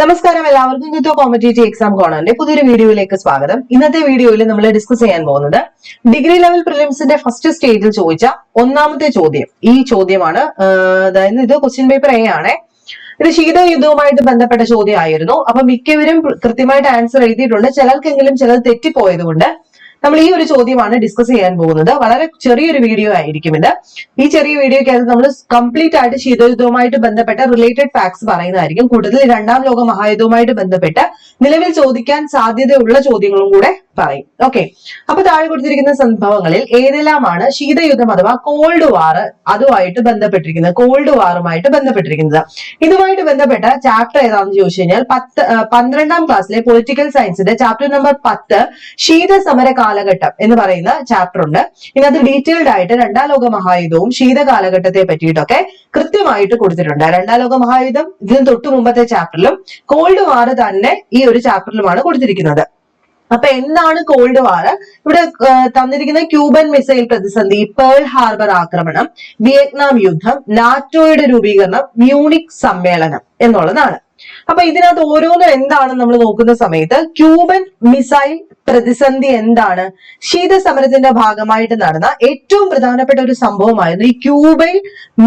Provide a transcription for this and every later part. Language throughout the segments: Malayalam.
നമസ്കാരം എല്ലാവർക്കും. ഇന്നത്തെ കോമ്പറ്റേറ്റീവ് എക്സാം കോണറിന്റെ പുതിയൊരു വീഡിയോയിലേക്ക് സ്വാഗതം. ഇന്നത്തെ വീഡിയോയിൽ നമ്മൾ ഡിസ്കസ് ചെയ്യാൻ പോകുന്നത് ഡിഗ്രി ലെവൽ പ്രിലിംസിന്റെ ഫസ്റ്റ് സ്റ്റേജിൽ ചോദിച്ച ഒന്നാമത്തെ ചോദ്യം. ഈ ചോദ്യമാണ് അതായത് ഇത് ക്വസ്റ്റ്യൻ പേപ്പർ എ ആണ്. ഇത് ശീതയുദ്ധവുമായിട്ട് ബന്ധപ്പെട്ട ചോദ്യമായിരുന്നു. അപ്പൊ മിക്കവരും കൃത്യമായിട്ട് ആൻസർ എഴുതിയിട്ടുണ്ട്. ചിലർക്കെങ്കിലും ചിലത് തെറ്റിപ്പോയത് കൊണ്ട് നമ്മൾ ഈ ഒരു ചോദ്യമാണ് ഡിസ്കസ് ചെയ്യാൻ പോകുന്നത്. വളരെ ചെറിയൊരു വീഡിയോ ആയിരിക്കും ഇത്. ഈ ചെറിയ വീഡിയോയ്ക്കകത്ത് നമ്മൾ കംപ്ലീറ്റ് ആയിട്ട് ശീതയുദ്ധവുമായിട്ട് ബന്ധപ്പെട്ട റിലേറ്റഡ് ഫാക്ട്സ് പറയുന്നതായിരിക്കും. കൂടുതൽ രണ്ടാം ലോക മഹായുദ്ധവുമായിട്ട് ബന്ധപ്പെട്ട് നിലവിൽ ചോദിക്കാൻ സാധ്യതയുള്ള ചോദ്യങ്ങളും കൂടെ പറയും. ഓക്കെ അപ്പൊ താഴെ കൊടുത്തിരിക്കുന്ന സംഭവങ്ങളിൽ ഏതെല്ലാമാണ് ശീതയുദ്ധം അഥവാ കോൾഡ് വാർ അതുമായിട്ട് ബന്ധപ്പെട്ടിരിക്കുന്നത്? കോൾഡ് വാറുമായിട്ട് ബന്ധപ്പെട്ടിരിക്കുന്നത്. ഇതുമായിട്ട് ബന്ധപ്പെട്ട ചാപ്റ്റർ ഏതാണെന്ന് ചോദിച്ചു കഴിഞ്ഞാൽ പത്ത് പന്ത്രണ്ടാം ക്ലാസ്സിലെ പൊളിറ്റിക്കൽ സയൻസിന്റെ ചാപ്റ്റർ നമ്പർ പത്ത് ശീത സമര കാലഘട്ടം എന്ന് പറയുന്ന ചാപ്റ്റർ ഉണ്ട്. ഇതിനകത്ത് ഡീറ്റെയിൽഡ് ആയിട്ട് രണ്ടാം ലോക മഹായുദ്ധവും ശീത കാലഘട്ടത്തെ പറ്റിയിട്ടൊക്കെ കൃത്യമായിട്ട് കൊടുത്തിട്ടുണ്ട്. രണ്ടാം ലോക മഹായുദ്ധം ഇതിന് തൊട്ടു മുമ്പത്തെ ചാപ്റ്ററിലും കോൾഡ് വാർ തന്നെ ഈ ഒരു ചാപ്റ്ററിലുമാണ് കൊടുത്തിരിക്കുന്നത്. അപ്പൊ എന്താണ് കോൾഡ് വാർ ഇവിടെ തന്നിരിക്കുന്ന ക്യൂബൻ മിസൈൽ പ്രതിസന്ധി പേൾ ഹാർബർ ആക്രമണം വിയറ്റ്നാം യുദ്ധം നാറ്റോയുടെ രൂപീകരണം മ്യൂണിക് സമ്മേളനം എന്നുള്ളതാണ്. അപ്പൊ ഇതിനകത്ത് ഓരോന്നും എന്താണ് നമ്മൾ നോക്കുന്ന സമയത്ത് ക്യൂബൻ മിസൈൽ പ്രതിസന്ധി എന്താണ്? ശീതസമരത്തിന്റെ ഭാഗമായിട്ട് നടന്ന ഏറ്റവും പ്രധാനപ്പെട്ട ഒരു സംഭവമായിരുന്നു ഈ ക്യൂബൈൻ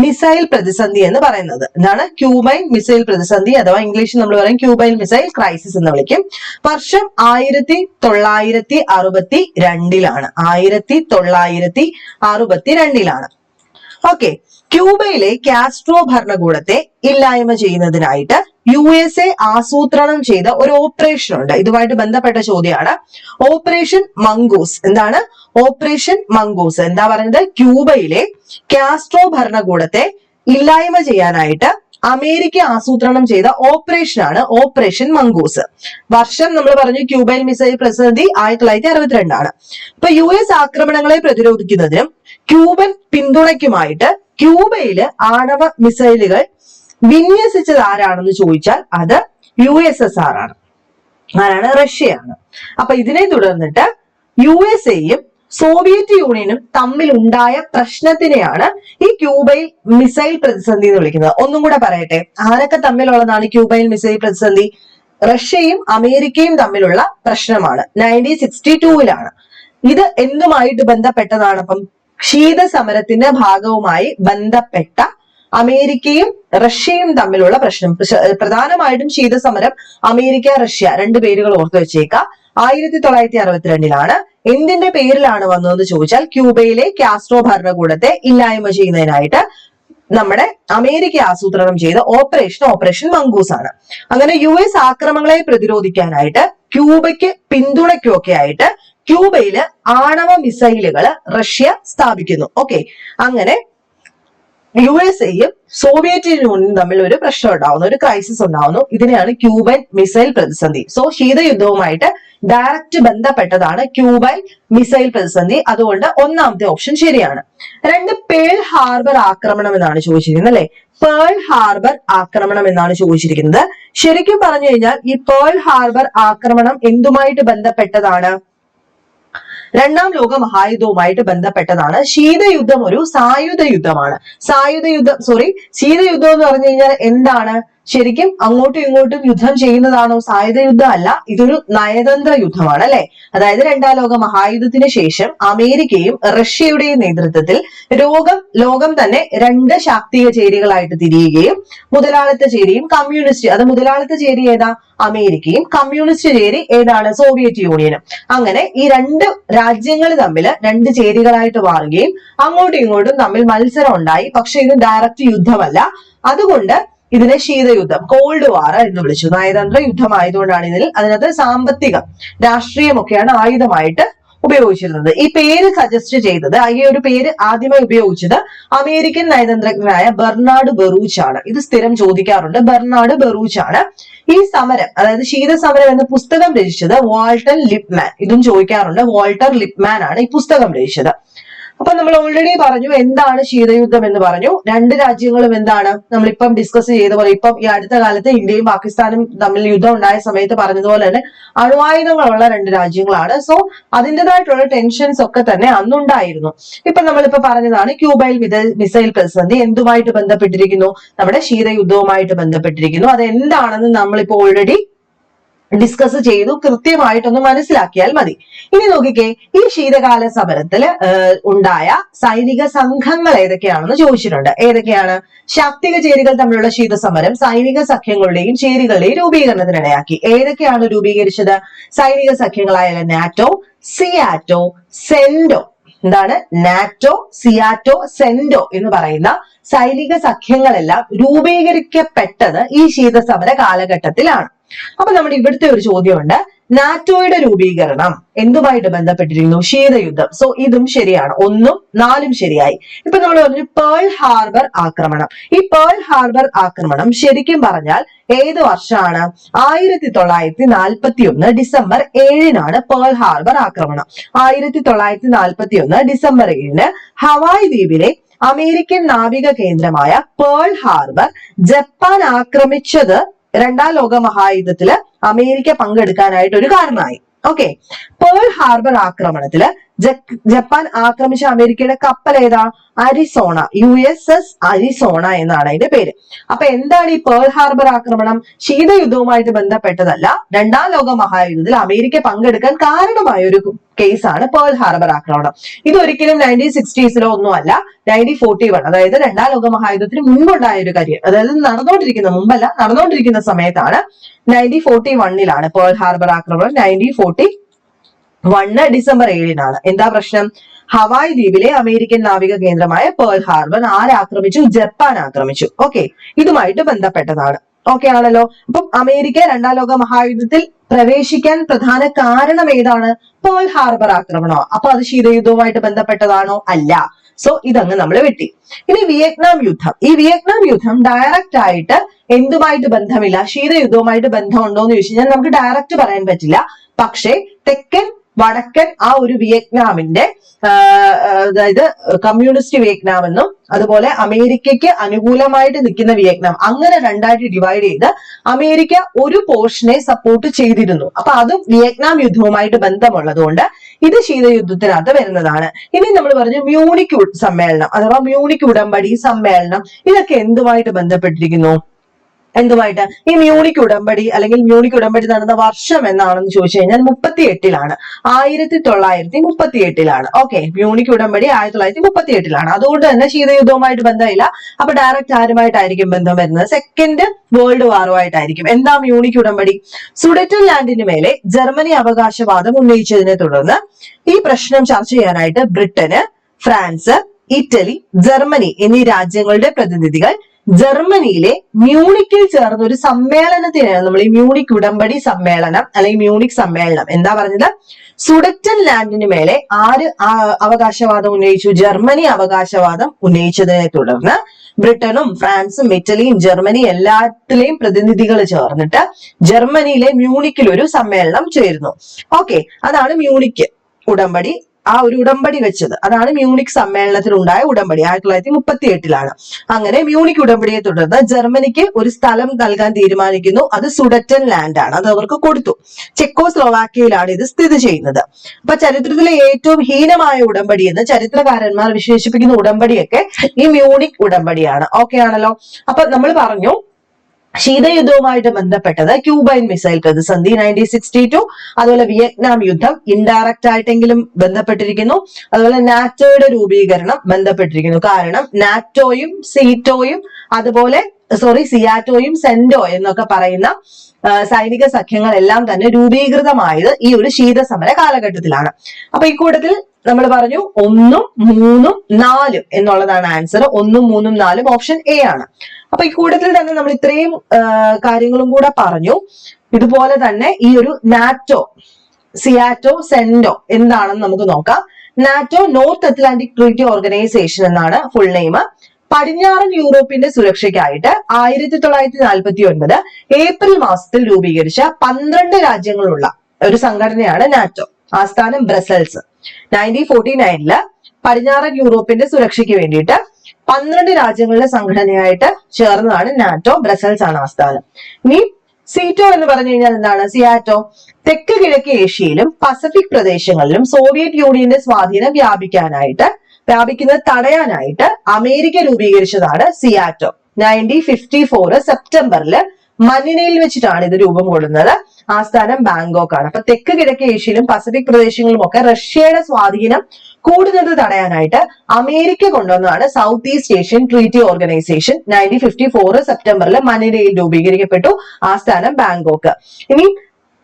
മിസൈൽ പ്രതിസന്ധി എന്ന് പറയുന്നത്. എന്താണ്? ക്യൂബൈൻ മിസൈൽ പ്രതിസന്ധി അഥവാ ഇംഗ്ലീഷിൽ നമ്മൾ പറയും ക്യൂബൈൻ മിസൈൽ ക്രൈസിസ് എന്ന് വിളിക്കും. വർഷം ആയിരത്തി തൊള്ളായിരത്തി അറുപത്തി രണ്ടിലാണ് ആയിരത്തി തൊള്ളായിരത്തി അറുപത്തി രണ്ടിലാണ് ഓക്കെ. ക്യൂബയിലെ കാസ്ട്രോ ഭരണകൂടത്തെ ഇല്ലായ്മ ചെയ്യുന്നതിനായിട്ട് യു എസ് എ ആസൂത്രണം ചെയ്ത ഒരു ഓപ്പറേഷൻ ഉണ്ട്. ഇതുമായിട്ട് ബന്ധപ്പെട്ട ചോദ്യമാണ്. ഓപ്പറേഷൻ മംഗൂസ് എന്താണ്? ഓപ്പറേഷൻ മംഗൂസ് എന്താ പറയുന്നത്? ക്യൂബയിലെ കാസ്ട്രോ ഭരണകൂടത്തെ ഇല്ലായ്മ ചെയ്യാനായിട്ട് അമേരിക്ക ആസൂത്രണം ചെയ്ത ഓപ്പറേഷൻ ആണ് ഓപ്പറേഷൻ മംഗൂസ് വർഷം നമ്മൾ പറഞ്ഞു ക്യൂബയിൽ മിസൈൽ പ്രതിസന്ധി ആയിരത്തി തൊള്ളായിരത്തി അറുപത്തിരണ്ടാണ് ഇപ്പൊ യു എസ് ആക്രമണങ്ങളെ പ്രതിരോധിക്കുന്നതിനും ക്യൂബൻ പിന്തുണയ്ക്കുമായിട്ട് ക്യൂബയിൽ ആണവ മിസൈലുകൾ വിന്യസിച്ചത് ആരാണെന്ന് ചോദിച്ചാൽ അത് യു എസ് എസ് ആർ ആണ്. ആരാണ്? റഷ്യയാണ്. അപ്പൊ ഇതിനെ തുടർന്നിട്ട് യു എസ് എയും സോവിയറ്റ് യൂണിയനും തമ്മിൽ ഉണ്ടായ പ്രശ്നത്തിനെയാണ് ഈ ക്യൂബയിൽ മിസൈൽ പ്രതിസന്ധി എന്ന് വിളിക്കുന്നത്. ഒന്നും കൂടെ പറയട്ടെ. ആരൊക്കെ തമ്മിലുള്ളതാണ് ക്യൂബയിൽ മിസൈൽ പ്രതിസന്ധി? റഷ്യയും അമേരിക്കയും തമ്മിലുള്ള പ്രശ്നമാണ്. നയന്റീൻ സിക്സ്റ്റി ടൂവിലാണ് ഇത് എന്തുമായിട്ട് ബന്ധപ്പെട്ടതാണ്? അപ്പം ശീതസമരത്തിന്റെ ഭാഗവുമായി ബന്ധപ്പെട്ട അമേരിക്കയും റഷ്യയും തമ്മിലുള്ള പ്രശ്നം. പ്രശ- പ്രധാനമായിട്ടും ശീതസമരം അമേരിക്ക റഷ്യ രണ്ട് പേരുകൾ ഓർത്തു വെച്ചേക്കാം. ആയിരത്തി തൊള്ളായിരത്തി അറുപത്തിരണ്ടിലാണ് എന്തിന്റെ പേരിലാണ് വന്നതെന്ന് ചോദിച്ചാൽ ക്യൂബയിലെ കാസ്ട്രോ ഭരണകൂടത്തെ ഇല്ലായ്മ ചെയ്യുന്നതിനായിട്ട് നമ്മുടെ അമേരിക്ക ആസൂത്രണം ചെയ്ത ഓപ്പറേഷൻ ഓപ്പറേഷൻ മംഗൂസ് ആണ്. അങ്ങനെ യു എസ് ആക്രമണങ്ങളെ പ്രതിരോധിക്കാനായിട്ട് ക്യൂബയ്ക്ക് പിന്തുണയ്ക്കൊക്കെ ആയിട്ട് ക്യൂബയിൽ ആണവ മിസൈലുകൾ റഷ്യ സ്ഥാപിക്കുന്നു. ഓക്കെ. അങ്ങനെ യു എസ് എയും സോവിയറ്റ് യൂണിയനും തമ്മിൽ ഒരു പ്രശ്നം ഉണ്ടാവുന്നു ഒരു ക്രൈസിസ് ഉണ്ടാവുന്നു. ഇതിനെയാണ് ക്യൂബൻ മിസൈൽ പ്രതിസന്ധി. സോ ശീതയുദ്ധവുമായിട്ട് ഡയറക്റ്റ് ബന്ധപ്പെട്ടതാണ് ക്യൂബൻ മിസൈൽ പ്രതിസന്ധി. അതുകൊണ്ട് ഒന്നാമത്തെ ഓപ്ഷൻ ശരിയാണ്. രണ്ട് പേൾ ഹാർബർ ആക്രമണം എന്നാണ് ചോദിച്ചിരിക്കുന്നത് അല്ലെ? പേൾ ഹാർബർ ആക്രമണം എന്നാണ് ചോദിച്ചിരിക്കുന്നത്. ശരിക്കും പറഞ്ഞു കഴിഞ്ഞാൽ ഈ പേൾ ഹാർബർ ആക്രമണം എന്തുമായിട്ട് ബന്ധപ്പെട്ടതാണ്? രണ്ടാം ലോക മഹായുദ്ധവുമായിട്ട് ബന്ധപ്പെട്ടതാണ്. ശീതയുദ്ധം ഒരു സായുധ യുദ്ധമാണ് സായുധ യുദ്ധം സോറി ശീതയുദ്ധം എന്ന് പറഞ്ഞു കഴിഞ്ഞാൽ എന്താണ്? ശരിക്കും അങ്ങോട്ടും ഇങ്ങോട്ടും യുദ്ധം ചെയ്യുന്നതാണോ സായുധ യുദ്ധം അല്ല ഇതൊരു നയതന്ത്ര യുദ്ധമാണ് അല്ലെ? അതായത് രണ്ടാം ലോക മഹായുദ്ധത്തിന് ശേഷം അമേരിക്കയും റഷ്യയുടെയും നേതൃത്വത്തിൽ രോഗം ലോകം തന്നെ രണ്ട് ശാക്തിക ചേരികളായിട്ട് തിരിയുകയും മുതലാളിത്ത ചേരിയും കമ്മ്യൂണിസ്റ്റ് അത് മുതലാളിത്ത ചേരി ഏതാ? അമേരിക്കയും കമ്മ്യൂണിസ്റ്റ് ചേരി ഏതാണ്? സോവിയറ്റ് യൂണിയനും. അങ്ങനെ ഈ രണ്ട് രാജ്യങ്ങൾ തമ്മിൽ രണ്ട് ചേരികളായിട്ട് മാറുകയും അങ്ങോട്ടും ഇങ്ങോട്ടും തമ്മിൽ മത്സരം ഉണ്ടായി. പക്ഷെ ഇത് ഡയറക്റ്റ് യുദ്ധമല്ല. അതുകൊണ്ട് ഇതിനെ ശീതയുദ്ധം കോൾഡ് വാർ എന്ന് വിളിച്ചു. നയതന്ത്ര യുദ്ധമായതുകൊണ്ടാണ് ഇതിൽ അതിനകത്ത് സാമ്പത്തിക രാഷ്ട്രീയമൊക്കെയാണ് ആയുധമായിട്ട് ഉപയോഗിച്ചിരുന്നത്. ഈ പേര് സജസ്റ്റ് ചെയ്തത് ഈ ഒരു പേര് ആദ്യമായി ഉപയോഗിച്ചത് അമേരിക്കൻ നയതന്ത്രജ്ഞനായ ബെർണാഡ് ബെറൂച്ച് ആണ്. ഇത് സ്ഥിരം ചോദിക്കാറുണ്ട്. ബെർണാഡ് ബെറൂച്ച് ആണ് ഈ സമരം അതായത് ശീതസമരം എന്ന പുസ്തകം രചിച്ചത് വാൾട്ടർ ലിപ്മാൻ. ഇതും ചോദിക്കാറുണ്ട്. വാൾട്ടർ ലിപ്മാൻ ആണ് ഈ പുസ്തകം രചിച്ചത്. അപ്പൊ നമ്മൾ ഓൾറെഡി പറഞ്ഞു എന്താണ് ശീതയുദ്ധം എന്ന് പറഞ്ഞു. രണ്ട് രാജ്യങ്ങളും എന്താണ് നമ്മളിപ്പം ഡിസ്കസ് ചെയ്ത പോലെ ഇപ്പം ഈ അടുത്ത കാലത്ത് ഇന്ത്യയും പാകിസ്ഥാനും തമ്മിൽ യുദ്ധം ഉണ്ടായ സമയത്ത് പറഞ്ഞതുപോലെ തന്നെ അണുവായുധങ്ങളുള്ള രണ്ട് രാജ്യങ്ങളാണ്. സോ അതിന്റെതായിട്ടുള്ള ടെൻഷൻസ് ഒക്കെ തന്നെ അന്നുണ്ടായിരുന്നു. ഇപ്പൊ നമ്മളിപ്പോ പറഞ്ഞതാണ് ക്യൂബയിൽ മിസൈൽ പ്രതിസന്ധി എന്തുമായിട്ട് ബന്ധപ്പെട്ടിരിക്കുന്നു? നമ്മുടെ ശീതയുദ്ധവുമായിട്ട് ബന്ധപ്പെട്ടിരിക്കുന്നു. അത് എന്താണെന്ന് നമ്മളിപ്പോ ഓൾറെഡി ഡിസ്കസ് ചെയ്തു കൃത്യമായിട്ടൊന്ന് മനസ്സിലാക്കിയാൽ മതി. ഇനി നോക്കിക്കേ ഈ ശീതകാല സമരത്തിൽ ഉണ്ടായ സൈനിക സംഘങ്ങൾ ഏതൊക്കെയാണെന്ന് ചോദിച്ചിട്ടുണ്ട്. ഏതൊക്കെയാണ്? ശാക്തിക ചേരികൾ തമ്മിലുള്ള ശീതസമരം സൈനിക സഖ്യങ്ങളുടെയും ചേരികളുടെയും രൂപീകരണത്തിനിടയാക്കി ഏതൊക്കെയാണ് രൂപീകരിച്ചത്? സൈനിക സഖ്യങ്ങളായ നാറ്റോ സിയാറ്റോ സെൻഡോ എന്താണ്? നാറ്റോ സിയാറ്റോ സെൻഡോ എന്ന് പറയുന്ന സൈനിക സഖ്യങ്ങളെല്ലാം രൂപീകരിക്കപ്പെട്ടത് ഈ ശീതസമര കാലഘട്ടത്തിലാണ്. അപ്പൊ നമ്മുടെ ഇവിടുത്തെ ഒരു ചോദ്യമുണ്ട്. നാറ്റോയുടെ രൂപീകരണം എന്തുമായിട്ട് ബന്ധപ്പെട്ടിരിക്കുന്നു? ശീതയുദ്ധം. സോ ഇതും ശരിയാണ്. ഒന്നും നാലും ശരിയായി. ഇപ്പൊ നമ്മൾ പറഞ്ഞു പേൾ ഹാർബർ ആക്രമണം. ഈ പേൾ ഹാർബർ ആക്രമണം ശരിക്കും പറഞ്ഞാൽ ഏത് വർഷമാണ്? ആയിരത്തി തൊള്ളായിരത്തി നാൽപ്പത്തി ഒന്ന് ഡിസംബർ ഏഴിനാണ് പേൾ ഹാർബർ ആക്രമണം. ആയിരത്തി തൊള്ളായിരത്തി നാൽപ്പത്തി ഒന്ന് ഡിസംബർ ഏഴിന് ഹവായ് ദ്വീപിലെ അമേരിക്കൻ നാവിക കേന്ദ്രമായ പേൾ ഹാർബർ ജപ്പാൻ ആക്രമിച്ചത് രണ്ടാം ലോക മഹായുദ്ധത്തിൽ അമേരിക്ക പങ്കെടുക്കാനായിട്ട് ഒരു കാരണമായി. ഓക്കെ പേൾ ഹാർബർ ആക്രമണത്തിൽ ജപ്പാൻ ആക്രമിച്ച അമേരിക്കയുടെ കപ്പൽ ഏതാ? Arizona. U S S Arizona എന്നാണ് അതിന്റെ പേര്. അപ്പൊ എന്താണ് ഈ പേൾ ഹാർബർ ആക്രമണം? ശീതയുദ്ധവുമായിട്ട് ബന്ധപ്പെട്ടതല്ല. രണ്ടാം ലോക മഹായുദ്ധത്തിൽ അമേരിക്ക പങ്കെടുക്കാൻ കാരണമായ ഒരു കേസാണ് പേൾ ഹാർബർ ആക്രമണം. ഇത് ഒരിക്കലും നയന്റീൻ സിക്സ്റ്റീസിലോ ഒന്നും അല്ല നയന്റീൻ ഫോർട്ടി വൺ അതായത് രണ്ടാം ലോക മഹായുദ്ധത്തിന് മുമ്പുണ്ടായ ഒരു കാര്യം. അതായത് നടന്നുകൊണ്ടിരിക്കുന്ന മുമ്പല്ല നടന്നുകൊണ്ടിരിക്കുന്ന സമയത്താണ് നയന്റീൻ ഫോർട്ടി വണ്ണിലാണ് പേൾ ഹാർബർ ആക്രമണം. നയന്റീൻ ഫോർട്ടി വണ്ണ് ഡിസംബർ ഏഴിനാണ്. എന്താ പ്രശ്നം? ഹവായ് ദ്വീപിലെ അമേരിക്കൻ നാവിക കേന്ദ്രമായ പേൾ ഹാർബർ ആരാക്രമിച്ചു ജപ്പാൻ ആക്രമിച്ചു. ഓക്കെ ഇതുമായിട്ട് ബന്ധപ്പെട്ടതാണ്. ഓക്കെ ആണല്ലോ? അപ്പം അമേരിക്ക രണ്ടാം ലോക മഹായുദ്ധത്തിൽ പ്രവേശിക്കാൻ പ്രധാന കാരണം ഏതാണ്? പേൾ ഹാർബർ ആക്രമണോ? അപ്പൊ അത് ശീതയുദ്ധവുമായിട്ട് ബന്ധപ്പെട്ടതാണോ? അല്ല. സോ ഇതങ്ങ് നമ്മൾ വെട്ടി. ഇനി വിയറ്റ്നാം യുദ്ധം. ഈ വിയറ്റ്നാം യുദ്ധം ഡയറക്റ്റ് ആയിട്ട് എന്തുമായിട്ട് ബന്ധമില്ല? ശീതയുദ്ധവുമായിട്ട് ബന്ധമുണ്ടോ എന്ന് ചോദിച്ചു കഴിഞ്ഞാൽ നമുക്ക് ഡയറക്റ്റ് പറയാൻ പറ്റില്ല. പക്ഷേ തെക്കൻ വടക്കൻ ആ ഒരു വിയറ്റ്നാമിന്റെ അതായത് കമ്മ്യൂണിസ്റ്റ് വിയറ്റ്നാം എന്നും അതുപോലെ അമേരിക്കയ്ക്ക് അനുകൂലമായിട്ട് നിൽക്കുന്ന വിയറ്റ്നാം അങ്ങനെ രണ്ടായിട്ട് ഡിവൈഡ് ചെയ്ത് അമേരിക്ക ഒരു പോർഷനെ സപ്പോർട്ട് ചെയ്തിരുന്നു. അപ്പൊ അതും വിയറ്റ്നാം യുദ്ധവുമായിട്ട് ബന്ധമുള്ളതുകൊണ്ട് ഇത് ശീതയുദ്ധത്തിനകത്ത് വരുന്നതാണ്. ഇനി നമ്മൾ പറഞ്ഞു മ്യൂണിക് സമ്മേളനം അഥവാ മ്യൂണിക് ഉടമ്പടി സമ്മേളനം ഇതൊക്കെ എന്തുമായിട്ട് ബന്ധപ്പെട്ടിരിക്കുന്നു? എന്തുമായിട്ട്? ഈ മ്യൂണിക് ഉടമ്പടി അല്ലെങ്കിൽ മ്യൂണിക് ഉടമ്പടി നടന്ന വർഷം എന്നാണെന്ന് ചോദിച്ചു കഴിഞ്ഞാൽ മുപ്പത്തി എട്ടിലാണ് ആയിരത്തി തൊള്ളായിരത്തി മുപ്പത്തി എട്ടിലാണ് ഓക്കെ മ്യൂണിക് ഉടമ്പടി ആയിരത്തി തൊള്ളായിരത്തി മുപ്പത്തി എട്ടിലാണ് അതുകൊണ്ട് തന്നെ ശീതയുദ്ധവുമായിട്ട് ബന്ധമില്ല. അപ്പൊ ഡയറക്റ്റ് ആരുമായിട്ടായിരിക്കും ബന്ധം വരുന്നത്? സെക്കൻഡ് വേൾഡ് വാറുമായിട്ടായിരിക്കും എന്താ മ്യൂണിക് ഉടമ്പടി? സുഡറ്റൻ ലാൻഡിന് മേലെ ജർമ്മനി അവകാശവാദം ഉന്നയിച്ചതിനെ തുടർന്ന് ഈ പ്രശ്നം ചർച്ച ചെയ്യാനായിട്ട് ബ്രിട്ടന് ഫ്രാൻസ് ഇറ്റലി ജർമ്മനി എന്നീ രാജ്യങ്ങളുടെ പ്രതിനിധികൾ ജർമ്മനിയിലെ മ്യൂണിക്കിൽ ചേർന്ന ഒരു സമ്മേളനത്തിനാണ് നമ്മൾ ഈ മ്യൂണിക് ഉടമ്പടി സമ്മേളനം അല്ലെങ്കിൽ മ്യൂണിക് സമ്മേളനം. എന്താ പറഞ്ഞത്? സുഡറ്റൻ ലാൻഡിന് മേലെ ആര് അവകാശവാദം ഉന്നയിച്ചു? ജർമ്മനി അവകാശവാദം ഉന്നയിച്ചതിനെ തുടർന്ന് ബ്രിട്ടനും ഫ്രാൻസും ഇറ്റലിയും ജർമ്മനി എല്ലാത്തിലെയും പ്രതിനിധികൾ ചേർന്നിട്ട് ജർമ്മനിയിലെ മ്യൂണിക്കിൽ ഒരു സമ്മേളനം ചേരുന്നു. ഓക്കെ അതാണ് മ്യൂണിക് ഉടമ്പടി ആ ഒരു ഉടമ്പടി വെച്ചത്. അതാണ് മ്യൂണിക് സമ്മേളനത്തിൽ ഉണ്ടായ ഉടമ്പടി. ആയിരത്തി തൊള്ളായിരത്തി മുപ്പത്തി എട്ടിലാണ് അങ്ങനെ മ്യൂണിക് ഉടമ്പടിയെ തുടർന്ന് ജർമ്മനിക്ക് ഒരു സ്ഥലം നൽകാൻ തീരുമാനിക്കുന്നു. അത് സുഡറ്റൻ ലാൻഡ് ആണ് അത് അവർക്ക് കൊടുത്തു. ചെക്കോ സ്ലോവാക്യയിലാണ് ഇത് സ്ഥിതി ചെയ്യുന്നത്. അപ്പൊ ചരിത്രത്തിലെ ഏറ്റവും ഹീനമായ ഉടമ്പടി എന്ന് ചരിത്രകാരന്മാർ വിശേഷിപ്പിക്കുന്ന ഉടമ്പടിയൊക്കെ ഈ മ്യൂണിക് ഉടമ്പടിയാണ്. ഓക്കെ ആണല്ലോ? അപ്പൊ നമ്മൾ പറഞ്ഞു ശീതയുദ്ധവുമായിട്ട് ബന്ധപ്പെട്ടത് ക്യൂബൈൻ മിസൈൽ പ്രതിസന്ധി നയന്റീൻ സിക്സ്റ്റി ടു അതുപോലെ വിയറ്റ്നാം യുദ്ധം ഇൻഡയറക്റ്റ് ആയിട്ടെങ്കിലും ബന്ധപ്പെട്ടിരിക്കുന്നു. അതുപോലെ നാറ്റോയുടെ രൂപീകരണം ബന്ധപ്പെട്ടിരിക്കുന്നു. കാരണം നാറ്റോയും സീറ്റോയും അതുപോലെ സോറി സിയാറ്റോയും സെന്റോ എന്നൊക്കെ പറയുന്ന സൈനിക സഖ്യങ്ങളെല്ലാം തന്നെ രൂപീകൃതമായത് ഈ ഒരു ശീതസമര കാലഘട്ടത്തിലാണ്. അപ്പൊ ഈ കൂട്ടത്തിൽ നമ്മൾ പറഞ്ഞു ഒന്നും മൂന്നും നാലും എന്നുള്ളതാണ് ആൻസർ ഒന്നും മൂന്നും നാലും ഓപ്ഷൻ എ ആണ്. അപ്പൊ ഈ കൂട്ടത്തിൽ തന്നെ നമ്മൾ ഇത്രയും കാര്യങ്ങളും കൂടെ പറഞ്ഞു. ഇതുപോലെ തന്നെ ഈ ഒരു നാറ്റോ സിയാറ്റോ സെന്റോ എന്താണെന്ന് നമുക്ക് നോക്കാം. NATO North Atlantic Treaty Organization എന്നാണ് ഫുൾ നെയിം പടിഞ്ഞാറൻ യൂറോപ്പിന്റെ സുരക്ഷയ്ക്കായിട്ട് ആയിരത്തി തൊള്ളായിരത്തി നാൽപ്പത്തി ഒൻപത് ഏപ്രിൽ മാസത്തിൽ രൂപീകരിച്ച പന്ത്രണ്ട് രാജ്യങ്ങളുള്ള ഒരു സംഘടനയാണ് നാറ്റോ. ആസ്ഥാനം ബ്രസൽസ്. നയന്റീൻ ഫോർട്ടി നയനിൽ പടിഞ്ഞാറൻ യൂറോപ്പിന്റെ സുരക്ഷയ്ക്ക് വേണ്ടിയിട്ട് പന്ത്രണ്ട് രാജ്യങ്ങളുടെ സംഘടനയായിട്ട് ചേർന്നതാണ് നാറ്റോ. ബ്രസൽസ് ആണ് ആസ്ഥാനം. ഇനി സീറ്റോ എന്ന് പറഞ്ഞു കഴിഞ്ഞാൽ എന്താണ്? സിയാറ്റോ. തെക്ക് കിഴക്ക് ഏഷ്യയിലും പസഫിക് പ്രദേശങ്ങളിലും സോവിയറ്റ് യൂണിയന്റെ സ്വാധീനം വ്യാപിക്കാനായിട്ട് വ്യാപിക്കുന്നത് തടയാനായിട്ട് അമേരിക്ക രൂപീകരിച്ചതാണ് സിയാറ്റോ. നയന്റീൻ ഫിഫ്റ്റി ഫോർ സെപ്റ്റംബറിൽ മനിലയിൽ വെച്ചിട്ടാണ് ഇത് രൂപം കൊള്ളുന്നത്. ആസ്ഥാനം ബാങ്കോക്ക് ആണ് അപ്പൊ തെക്ക് കിഴക്ക് ഏഷ്യയിലും പസഫിക് പ്രദേശങ്ങളിലും ഒക്കെ റഷ്യയുടെ സ്വാധീനം കൂടുന്നത് തടയാനായിട്ട് അമേരിക്ക കൊണ്ടുവന്നതാണ് South East Asian Treaty Organization nineteen fifty four സെപ്റ്റംബറിൽ മനിലയിൽ രൂപീകരിക്കപ്പെട്ടു ആസ്ഥാനം ബാങ്കോക്ക്. ഇനി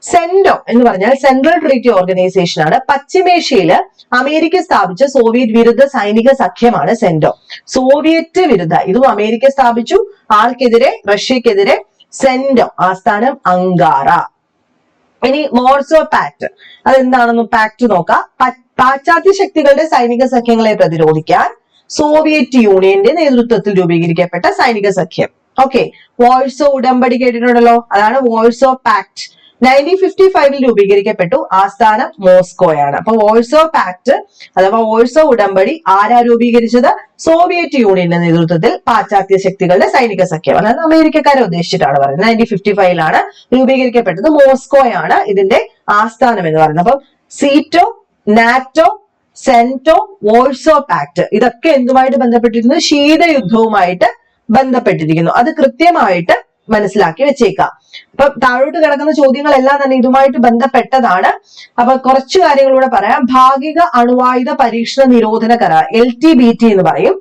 സെൻഡോ എന്ന് പറഞ്ഞാൽ സെൻട്രൽ ട്രീറ്റി ഓർഗനൈസേഷൻ ആണ്. പശ്ചിമേഷ്യയിൽ അമേരിക്ക സ്ഥാപിച്ച സോവിയറ്റ് വിരുദ്ധ സൈനിക സഖ്യമാണ് സെൻഡോ സോവിയറ്റ് വിരുദ്ധ. ഇതും അമേരിക്ക സ്ഥാപിച്ചു. ആൾക്കെതിരെ റഷ്യക്കെതിരെ സെൻഡോ ആസ്ഥാനം അങ്കാറ. ഇനി മോർസോ പാക്ട് അതെന്താണെന്ന് പാക്ട് നോക്കാം. പാശ്ചാത്യ ശക്തികളുടെ സൈനിക സഖ്യങ്ങളെ പ്രതിരോധിക്കാൻ സോവിയറ്റ് യൂണിയന്റെ നേതൃത്വത്തിൽ രൂപീകരിക്കപ്പെട്ട സൈനിക സഖ്യം. ഓക്കെ വോൾസോ ഉടമ്പടി കേട്ടിട്ടുണ്ടല്ലോ. അതാണ് വോൾസോ പാക്ട് നയന്റീൻ ഫിഫ്റ്റി ഫൈവിൽ രൂപീകരിക്കപ്പെട്ടു ആസ്ഥാനം മോസ്കോയാണ്. അപ്പൊ ഓൾസോ പാക്ട് അഥവാ ഓൾസോ ഉടമ്പടി ആരാ രൂപീകരിച്ചത്? സോവിയറ്റ് യൂണിയന്റെ നേതൃത്വത്തിൽ പാശ്ചാത്യ ശക്തികളുടെ സൈനിക സഖ്യം. അതായത് അമേരിക്കക്കാരെ ഉദ്ദേശിച്ചിട്ടാണ് പറയുന്നത്. Nineteen fifty ഫൈവിലാണ് രൂപീകരിക്കപ്പെട്ടത്. മോസ്കോയാണ് ഇതിന്റെ ആസ്ഥാനം എന്ന് പറയുന്നത്. അപ്പം സീറ്റോ നാറ്റോ സെന്റോ വോൾസോ പാക്ട് ഇതൊക്കെ എന്തുമായിട്ട് ബന്ധപ്പെട്ടിരിക്കുന്നു ശീതയുദ്ധവുമായിട്ട് ബന്ധപ്പെട്ടിരിക്കുന്നു. അത് കൃത്യമായിട്ട് മനസ്സിലാക്കി വെച്ചേക്കാം. അപ്പൊ താഴോട്ട് കിടക്കുന്ന ചോദ്യങ്ങളെല്ലാം തന്നെ ഇതുമായിട്ട് ബന്ധപ്പെട്ടതാണ്. അപ്പൊ കുറച്ച് കാര്യങ്ങളൂടെ പറയാം. ഭാഗിക അണുവായുധ പരീക്ഷണ നിരോധന കരാർ എൽ ടി ബി ടി എന്ന് പറയും.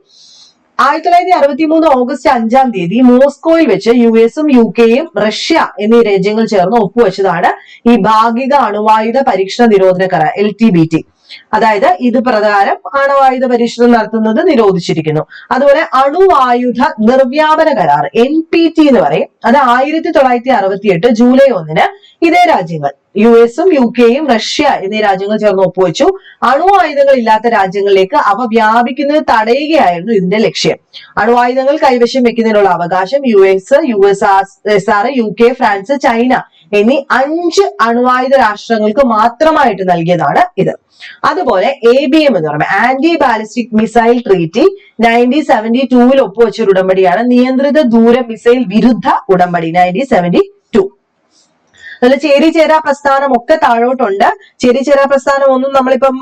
ആയിരത്തി തൊള്ളായിരത്തി അറുപത്തി മൂന്ന് ഓഗസ്റ്റ് അഞ്ചാം തീയതി മോസ്കോയിൽ വെച്ച് യു എസും യു കെയും റഷ്യ എന്നീ രാജ്യങ്ങൾ ചേർന്ന് ഒപ്പുവെച്ചതാണ് ഈ ഭാഗിക അണുവായുധ പരീക്ഷണ നിരോധന കരാർ എൽ ടി ബി ടി. അതായത് ഇത് പ്രകാരം ആണവായുധ പരീക്ഷണം നടത്തുന്നത് നിരോധിച്ചിരിക്കുന്നു. അതുപോലെ അണുവായുധ നിർവ്യാപന കരാർ എൻ പി ടി എന്ന് പറയും. അത് ആയിരത്തി തൊള്ളായിരത്തി അറുപത്തി എട്ട് ജൂലൈ ഒന്നിന് ഇതേ രാജ്യങ്ങൾ യു എസും യു കെയും റഷ്യ എന്നീ രാജ്യങ്ങൾ ചേർന്ന് ഒപ്പുവെച്ചു. അണുവായുധങ്ങൾ ഇല്ലാത്ത രാജ്യങ്ങളിലേക്ക് അവ വ്യാപിക്കുന്നത് തടയുകയായിരുന്നു ഇതിന്റെ ലക്ഷ്യം. അണുവായുധങ്ങൾ കൈവശം വെക്കുന്നതിനുള്ള അവകാശം U S U S S R U K France China എന്നീ അഞ്ച് അണുവായുധ രാഷ്ട്രങ്ങൾക്ക് മാത്രമായിട്ട് നൽകിയതാണ് ഇത്. അതുപോലെ എ ബി എം എന്ന് പറയുമ്പോൾ anti ballistic missile treaty nineteen seventy ടൂവിൽ ഒപ്പുവെച്ച ഒരു ഉടമ്പടിയാണ് നിയന്ത്രിത ദൂര മിസൈൽ വിരുദ്ധ ഉടമ്പടി നയന്റീൻ സെവന്റി ടു അതിൽ ചേരി ചേരാ പ്രസ്ഥാനം ഒക്കെ താഴോട്ടുണ്ട്. ചേരി ചേരാ പ്രസ്ഥാനം ഒന്നും നമ്മളിപ്പം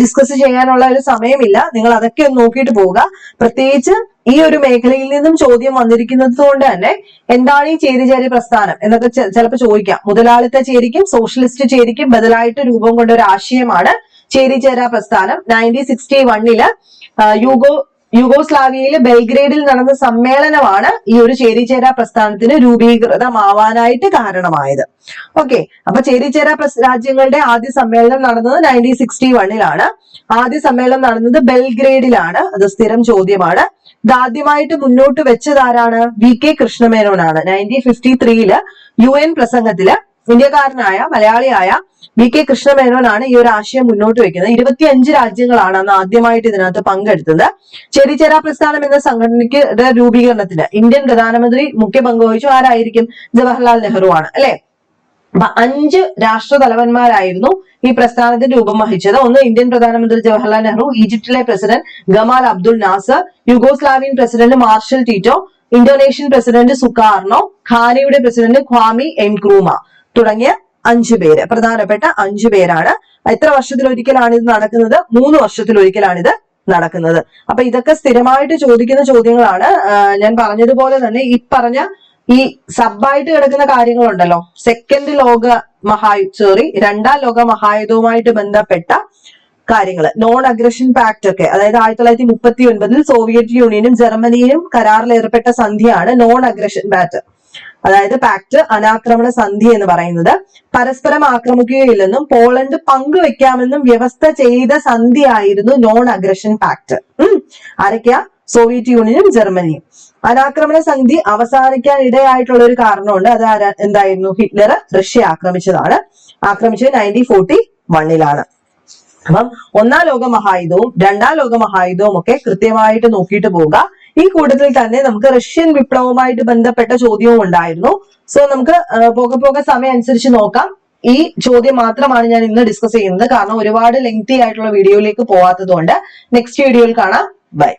ഡിസ്കസ് ചെയ്യാനുള്ള ഒരു സമയമില്ല. നിങ്ങൾ അതൊക്കെ ഒന്ന് നോക്കിയിട്ട് പോവുക. പ്രത്യേകിച്ച് ഈ ഒരു മേഖലയിൽ നിന്നും ചോദ്യം വന്നിരിക്കുന്നത് കൊണ്ട് തന്നെ എന്താണ് ഈ ചേരിചേരി പ്രസ്ഥാനം എന്നൊക്കെ ചിലപ്പോൾ ചോദിക്കാം. മുതലാളിത്ത ചേരിക്കും സോഷ്യലിസ്റ്റ് ചേരിക്കും ബദലായിട്ട് രൂപം കൊണ്ട ഒരു ആശയമാണ് ചേരിചേരാ പ്രസ്ഥാനം. നയന്റീൻ സിക്സ്റ്റി വണ്ണിൽ യൂഗോ യുഗോസ്ലാവിയയിലെ ബെൽഗ്രേഡിൽ നടന്ന സമ്മേളനമാണ് ഈ ഒരു ചേരിചേര പ്രസ്ഥാനത്തിന് രൂപീകൃതമാവാനായിട്ട് കാരണമായത്. ഓക്കെ അപ്പൊ ചേരിചേര രാജ്യങ്ങളുടെ ആദ്യ സമ്മേളനം നടന്നത് നയന്റീൻ സിക്സ്റ്റി വണ്ണിലാണ് ആദ്യ സമ്മേളനം നടന്നത് ബെൽഗ്രേഡിലാണ്. അത് സ്ഥിരം ചോദ്യമാണ്. ഇതാദ്യമായിട്ട് മുന്നോട്ട് വെച്ചതാരാണ് വി കെ കൃഷ്ണമേനോനാണ്. നയന്റീൻ ഫിഫ്റ്റി ത്രീയിൽ യു എൻ പ്രസംഗത്തിൽ ഇന്ത്യക്കാരനായ മലയാളിയായ വി കെ കൃഷ്ണമേനോനാണ് ഈ ഒരു ആശയം മുന്നോട്ട് വെക്കുന്നത്. ഇരുപത്തിയഞ്ച് രാജ്യങ്ങളാണ് അന്ന് ആദ്യമായിട്ട് ഇതിനകത്ത് പങ്കെടുത്തത്. ചെരിചേര പ്രസ്ഥാനം എന്ന സംഘടനയ്ക്ക് രൂപീകരണത്തിന് ഇന്ത്യൻ പ്രധാനമന്ത്രി മുഖ്യ പങ്ക് വഹിച്ചു. ആരായിരിക്കും? ജവഹർലാൽ നെഹ്റു ആണ് അല്ലെ? അപ്പൊ അഞ്ച് രാഷ്ട്ര തലവന്മാരായിരുന്നു ഈ പ്രസ്ഥാനത്തിന് രൂപം വഹിച്ചത്. ഒന്ന് ഇന്ത്യൻ പ്രധാനമന്ത്രി ജവഹർലാൽ നെഹ്റു ഈജിപ്തിലെ president Gamal Abdul Nasser Yugoslavian president Marshal Tito Indonesian president Sukarno ഖാനയുടെ president Kwame Nkrumah. തുടങ്ങിയ അഞ്ചു പേര്. പ്രധാനപ്പെട്ട അഞ്ചു പേരാണ്. എത്ര വർഷത്തിലൊരിക്കലാണ് ഇത് നടക്കുന്നത്? മൂന്ന് വർഷത്തിലൊരിക്കലാണിത് നടക്കുന്നത്. അപ്പൊ ഇതൊക്കെ സ്ഥിരമായിട്ട് ചോദിക്കുന്ന ചോദ്യങ്ങളാണ്. ഞാൻ പറഞ്ഞതുപോലെ തന്നെ ഈ പറഞ്ഞ ഈ സബായിട്ട് കിടക്കുന്ന കാര്യങ്ങളുണ്ടല്ലോ. സെക്കൻഡ് ലോക മഹായു സോറി രണ്ടാം ലോക മഹായുധവുമായിട്ട് ബന്ധപ്പെട്ട കാര്യങ്ങൾ നോൺ അഗ്രഷൻ പാക്ട് ഒക്കെ അതായത് ആയിരത്തി തൊള്ളായിരത്തി മുപ്പത്തി ഒൻപതിൽ സോവിയറ്റ് യൂണിയനും ജർമ്മനിയും കരാറിൽ ഏർപ്പെട്ട സന്ധിയാണ് നോൺ അഗ്രഷൻ പാക്ട് അതായത് പാക്ട് അനാക്രമണ സന്ധി എന്ന് പറയുന്നത് പരസ്പരം ആക്രമിക്കുകയില്ലെന്നും പോളണ്ട് പങ്കുവെക്കാമെന്നും വ്യവസ്ഥ ചെയ്ത സന്ധിയായിരുന്നു നോൺ അഗ്രഷൻ പാക്ട് ഉം. ആരൊക്കെയാ? സോവിയറ്റ് യൂണിയനും ജർമ്മനിയും. അനാക്രമണ സന്ധി അവസാനിക്കാൻ ഇടയായിട്ടുള്ള ഒരു കാരണമുണ്ട്. അത് എന്തായിരുന്നു? ഹിറ്റ്ലർ റഷ്യ ആക്രമിച്ചതാണ്. ആക്രമിച്ചത് നയന്റീൻ ഫോർട്ടി വണ്ണിലാണ് അപ്പം ഒന്നാം ലോക മഹായുധവും രണ്ടാം ലോക മഹായുധവും ഒക്കെ കൃത്യമായിട്ട് നോക്കിയിട്ട് പോവുക. ഈ കൂട്ടത്തിൽ തന്നെ നമുക്ക് റഷ്യൻ വിപ്ലവവുമായിട്ട് ബന്ധപ്പെട്ട ചോദ്യവും ഉണ്ടായിരുന്നു. സോ നമുക്ക് പോകെ പോകെ സമയം അനുസരിച്ച് നോക്കാം. ഈ ചോദ്യം മാത്രമാണ് ഞാൻ ഇന്ന് ഡിസ്കസ് ചെയ്യുന്നത്. കാരണം ഒരുപാട് ലെങ്തി ആയിട്ടുള്ള വീഡിയോയിലേക്ക് പോവാത്തത് കൊണ്ട് നെക്സ്റ്റ് വീഡിയോയിൽ കാണാം. ബൈ